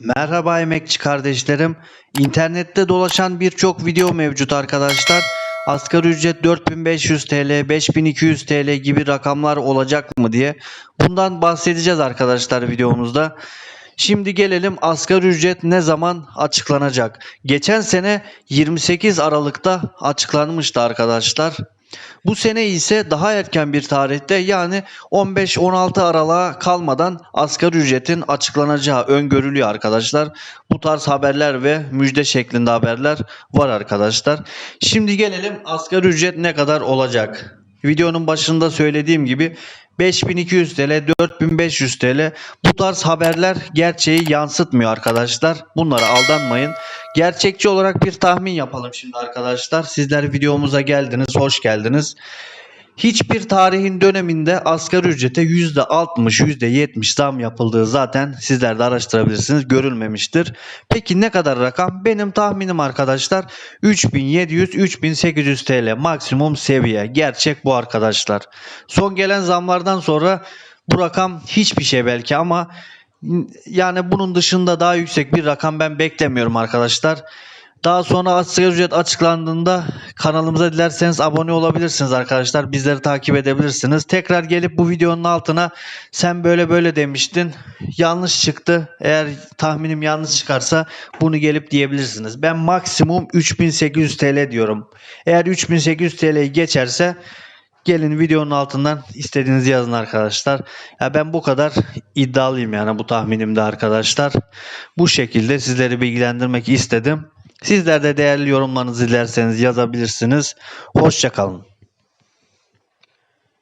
Merhaba emekçi kardeşlerim. İnternette dolaşan birçok video mevcut arkadaşlar. Asgari ücret 4500 TL, 5200 TL gibi rakamlar olacak mı diye. Bundan bahsedeceğiz arkadaşlar videomuzda. Şimdi gelelim asgari ücret ne zaman açıklanacak? Geçen sene 28 Aralık'ta açıklanmıştı arkadaşlar. Bu sene ise daha erken bir tarihte yani 15-16 Aralık'a kalmadan asgari ücretin açıklanacağı öngörülüyor arkadaşlar. Bu tarz haberler ve müjde şeklinde haberler var arkadaşlar. Şimdi gelelim asgari ücret ne kadar olacak? Videonun başında söylediğim gibi 5200 TL, 4500 TL bu tarz haberler gerçeği yansıtmıyor arkadaşlar. Bunlara aldanmayın. Gerçekçi olarak bir tahmin yapalım şimdi arkadaşlar. Sizler videomuza geldiniz, hoş geldiniz. Hiçbir tarihin döneminde asgari ücrete %60, %70 zam yapıldığı zaten sizler de araştırabilirsiniz. Görülmemiştir. Peki ne kadar rakam? Benim tahminim arkadaşlar 3700-3800 TL maksimum seviye. Gerçek bu arkadaşlar. Son gelen zamlardan sonra bu rakam hiçbir şey belki ama yani bunun dışında daha yüksek bir rakam ben beklemiyorum arkadaşlar. Daha sonra asgari ücret açıklandığında kanalımıza dilerseniz abone olabilirsiniz arkadaşlar. Bizleri takip edebilirsiniz. Tekrar gelip bu videonun altına sen böyle böyle demiştin. Yanlış çıktı. Eğer tahminim yanlış çıkarsa bunu gelip diyebilirsiniz. Ben maksimum 3800 TL diyorum. Eğer 3800 TL'yi geçerse Gelin videonun altından istediğinizi yazın arkadaşlar. Ya ben bu kadar iddialıyım yani bu tahminimde arkadaşlar. Bu şekilde sizleri bilgilendirmek istedim. Sizler de değerli yorumlarınızı dilerseniz yazabilirsiniz. Hoşçakalın.